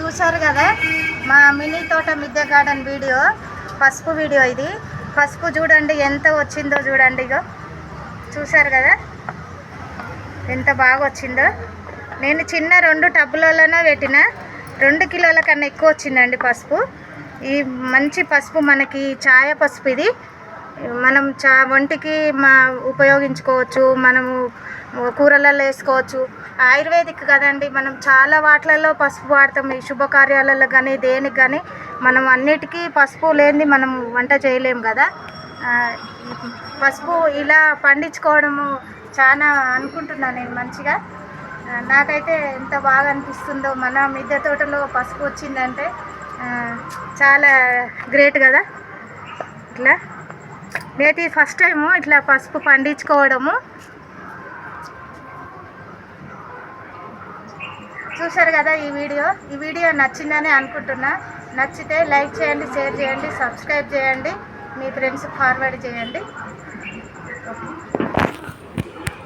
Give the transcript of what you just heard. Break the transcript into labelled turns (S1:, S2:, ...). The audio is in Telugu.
S1: చూశారు కదా? మా మినీ తోట మిద్దె గార్డెన్ వీడియో. పసుపు వీడియో ఇది. పసుపు చూడండి ఎంత వచ్చిందో చూడండి ఇగో. చూశారు కదా? ఎంత బాగా వచ్చిందో. నేను చిన్న రెండు టబ్బులలోనే పెట్టిన. రెండు కిలోల కన్నా ఎక్కువ వచ్చిందండి పసుపు. ఈ మంచి పసుపు మనకి ఛాయ పసుపు ఇది. మనం చా వంటికి మా ఉపయోగించుకోవచ్చు మనము కూరలలో వేసుకోవచ్చు. ఆయుర్వేదిక్ కదండి మనం చాలా వాటిలలో పసుపు వాడతాం. ఈ శుభకార్యాలలో కానీ దేనికి కానీ మనం అన్నిటికీ పసుపు లేనిది మనం వంట చేయలేము కదా. పసుపు ఇలా పండించుకోవడము చాలా అనుకుంటున్నాను నేను మంచిగా. నాకైతే ఎంత బాగా అనిపిస్తుందో మన మిద్దె తోటలో పసుపు వచ్చిందంటే చాలా గ్రేట్ కదా. ఇట్లా నేటి ఫస్ట్ టైము ఇట్లా పసుపు పండించుకోవడము. చూశారు కదా ఈ వీడియో? ఈ వీడియో నచ్చిందని అనుకుంటున్నా. నచ్చితే లైక్ చేయండి షేర్ చేయండి సబ్స్క్రైబ్ చేయండి. మీ ఫ్రెండ్స్ ఫార్వర్డ్ చేయండి. ఓకే.